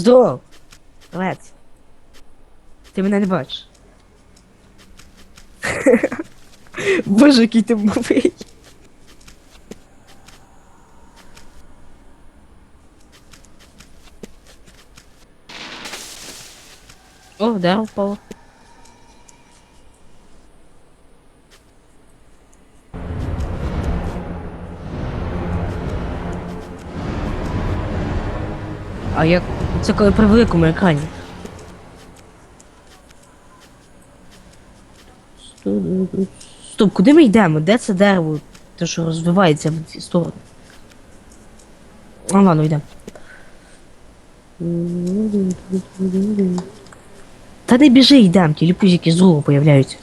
Здоров! Лець. Ти мене не бачиш. Боже, який ти мовий. О, дерево впало. А як це коли при великому екрані? Стоп, куди ми йдемо? Де це дерево? Те, що розвивається в ці сторони. А, ладно, йдемо. Та не біжи, йдемо, ті ліпузики з лугу появляються.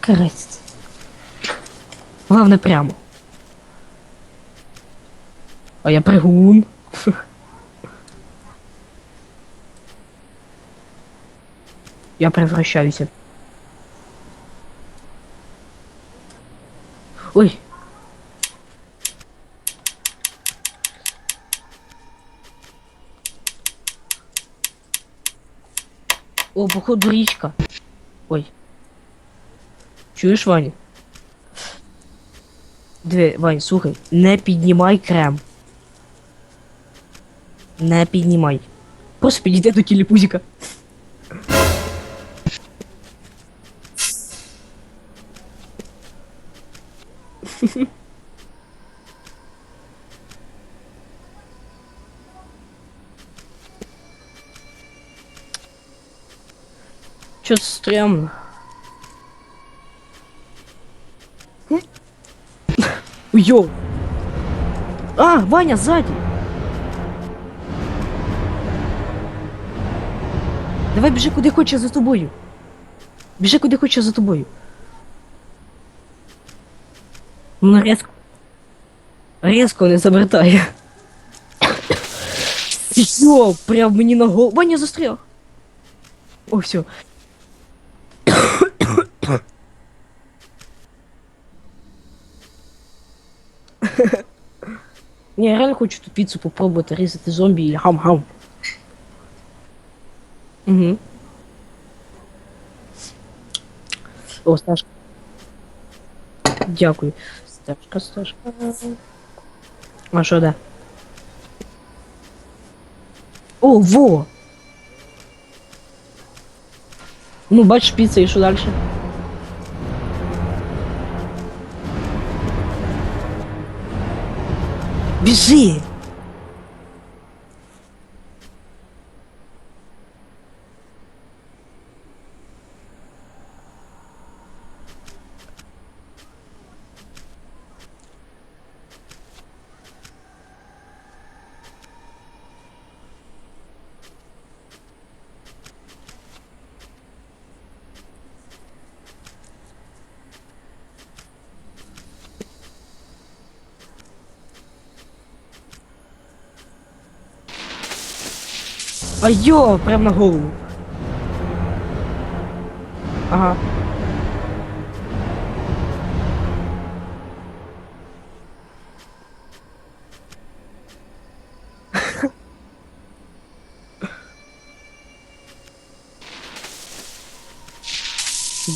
Карець. Главне прямо. А я пригун. Я превращаюся. Ой. О, походу річка. Ой. Чуєш, Ваня? Диви, Вань, слухай, не піднімай крем. Не піднімай. Просто підійди до тіліпузіка. Чё стрёмно? Йоу! А, Ваня, сзади! Давай біжи куди хоче за тобою. Біжи куди хоче за тобою. Ну резко. Резко не завертає. Йо, прям мені на голову. Ваня застряг. О, все. Не, я реально хочу ту піцу попробувати різати зомбі і гам-гам. Угу. О, Сташка. Дякую. Сташка, Сташка. А що де? О, во! Ну, бачиш піца і що далі? Біжи! Айо, прям на голову. Ага.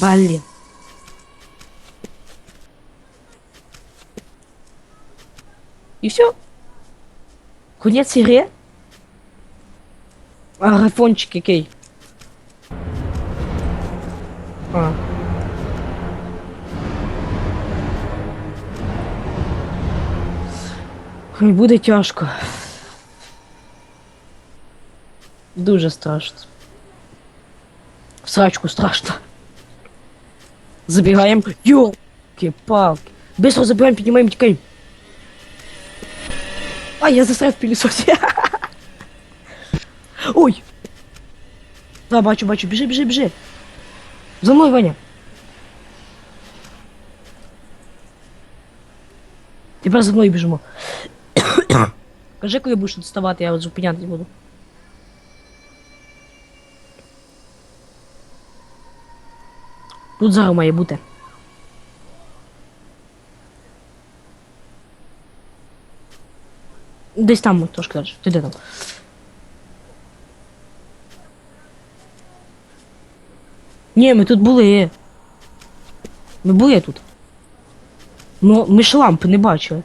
Блин. И все. Конец игры. А графончик який? А. Ой, буде тяжко. Дуже страшно. В срачку страшно. Забігаємо. Йолки, палки. Быстро забігаємо, піднімаємо, тікаємо. А, я застряв в пілісосі. Ой! Да, бачу, бачу, біжи, біжи, біжи. За мною, Ваня. Тепер за мною біжимо. Кажи, коли будеш доставати, я от зупиняти буду. Тут зараз має бути. Десь там трошки далі. Ти де там? Ні, ми тут були. Ми були тут. Ну, ми ж лампи не бачили.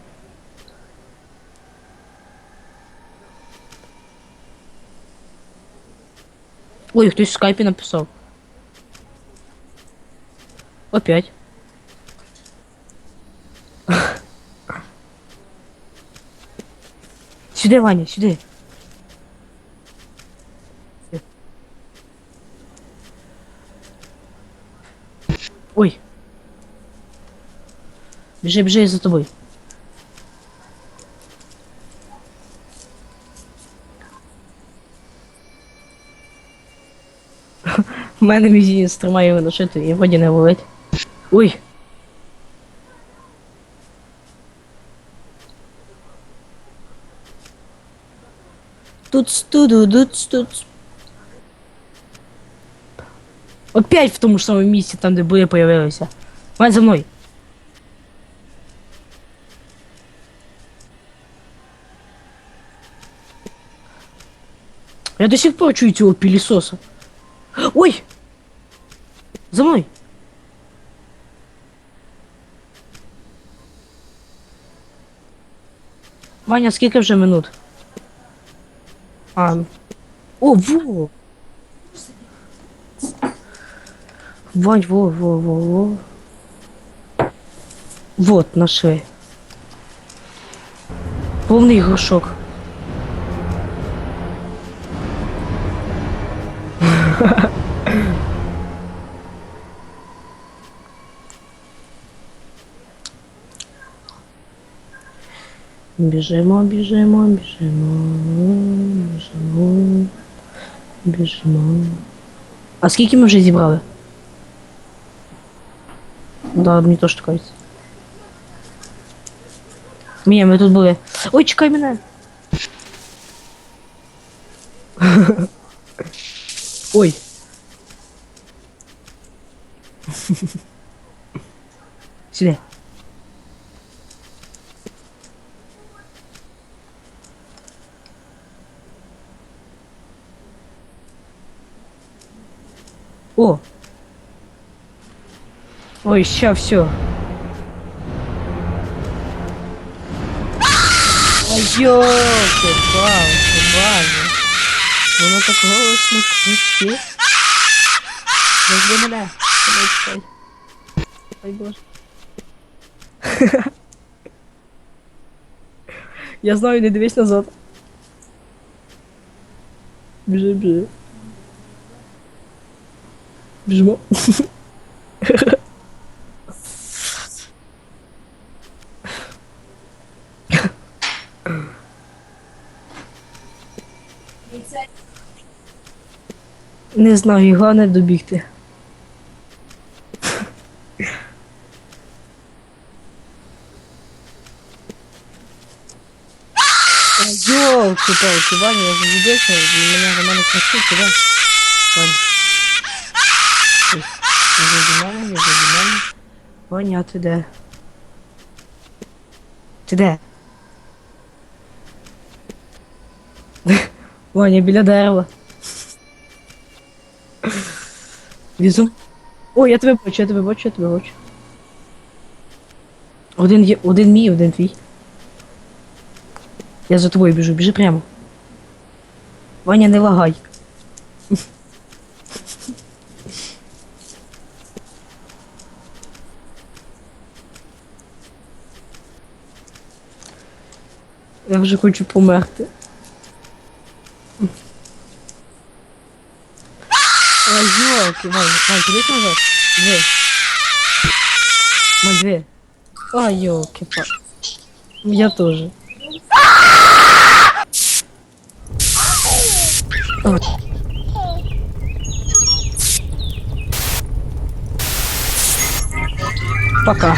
Ой, хтось в скайпі написав. Опять. Сюди, Ваня, сюди. Ой. Біжи, біжи я за тобою. У мене мізінець тримає шиту і вроді не болить. Ой. Тут студу, тут тут. Опять в тому ж самому місці, там, де були появилися. Вань за мною. Я до сих пор чую цього пилісоса. Ой! За мною! Ваня, скільки вже минут? А. О, во! Вань, во, во, во, во. Вот, нашли. Повний горшок. Біжимо, біжимо, біжимо, біжимо, біжимо. А скільки ми вже зібрали? Да, мені теж так кажеться. Ні, ми тут були. Ой, чекай мене. Ой. Сюди. О! Ой, ща все. Ой, ёлки, палки, база. Воно так голосно кричить. Возьми мене. Давай, чекай. Ой, боже. Я знаю, не дивись назад. Біжи, біжи. Біжимо. Не знаю, головне добігти. Ёлки-палки, Ваня, я заебался, меня Роман красит, да? Ваня. Я за Диманом, я за Диманом. Ваня, а де? Ти де? Ваня, біля дерева. Візу. О, я тебе бачу, я тебе бачу, я тебе бачу. Один є, один мій, один твій. Я за тобою біжу, біжи прямо. Ваня, не лагай. Я вже хочу померти. Ой, ёлки, Вань, Вань, куди назад? Две. Вань, две. Ой, ёлки, па. Я тоже. Пока.